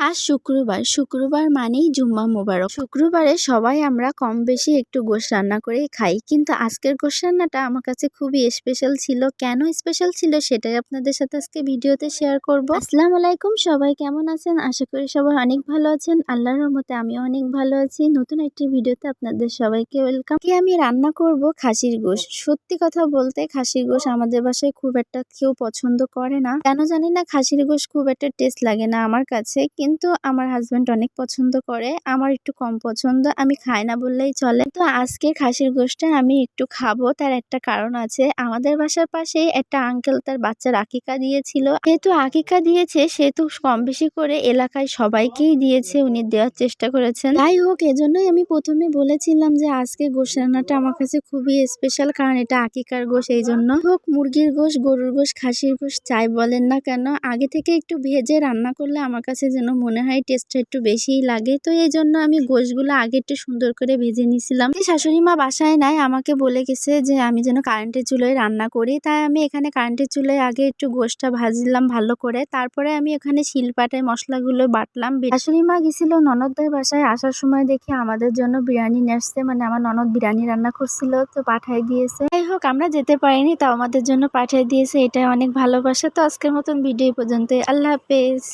আজ শুক্রবার শুক্রবার মানেই জুম্মা মোবারক। শুক্রবারে সবাই আমরা কম বেশি একটু গোশ রান্না করেই খাই, কিন্তু আজকের গোশ রান্নাটা আমার কাছে খুবই স্পেশাল ছিল। কেন স্পেশাল ছিল সেটাই আপনাদের সাথে আজকে ভিডিওতে শেয়ার করব। আসসালামু আলাইকুম, সবাই কেমন আছেন? আশা করি সবাই অনেক ভালো আছেন। আল্লাহর রহমতে আমি অনেক ভালো আছি। নতুন একটি ভিডিওতে আপনাদের সবাইকে ওয়েলকাম কি আমি রান্না করব খাসির গোশ। সত্যি কথা বলতে খাসির গোশ আমাদের বাসায় খুব একটা কেউ পছন্দ করে না। কেন জানি না খাসির গোশ খুব একটা টেস্ট লাগে না আমার কাছে কিন্তু আমার হাজব্যান্ড অনেক পছন্দ করে, আমার একটু কম পছন্দ, আমি খাই না বললেই চলে। তো আজকে খাসির গোশটা আমি একটু খাব, তার একটা কারণ আছে। আমাদের বাসার পাশেই একটা আঙ্কেল তার বাচ্চার আকিকা দিয়েছিল। যেহেতু আকিকা দিয়েছে সেহেতু কম বেশি করে এলাকায় সবাইকেই দিয়েছে, উনি দেওয়ার চেষ্টা করেছেন। যাই হোক, এজন্যই আমি প্রথমে বলেছিলাম যে আজকে গোশ রান্নাটা আমার কাছে খুবই স্পেশাল কারণ এটা আকিকার গোশ এই জন্য হোক, মুরগির গোশ, গরুর গোশ, খাসির গোশ চাই বলেন না কেন, আগে থেকে একটু ভেজে রান্না করলে আমার কাছে যেন মনে হয় টেস্টটা একটু বেশিই লাগে। তো এই জন্য আমি গোশগুলো আগে একটু সুন্দর করে ভেজে নিছিলাম শাশুড়ি মা বাসায় নাই, আমাকে বলে গেছে যে, আমি যেন কারেন্টের চুলোয় রান্না করি। তাই আমি এখানে কারেন্টের চুলোয় আগে একটু গোশটা ভাজলাম ভালো করে। তারপরে আমি এখানে শিলপাটায় মশলাগুলো বাটলাম। শাশুড়ি মা গেছিল ননদদের বাসায় আসার সময় দেখি আমাদের জন্য বিরিয়ানি নিয়ে আসছে। মানে আমার ননদ বিরিয়ানি রান্না করছিল, তো পাঠাই দিয়েছে। যাই হোক, আমরা যেতে পারিনি, তাও আমাদের জন্য পাঠিয়ে দিয়েছে। এটা অনেক ভালোবাসা। তো আজকের মতন ভিডিও পর্যন্ত আল্লাহ হাফেজ।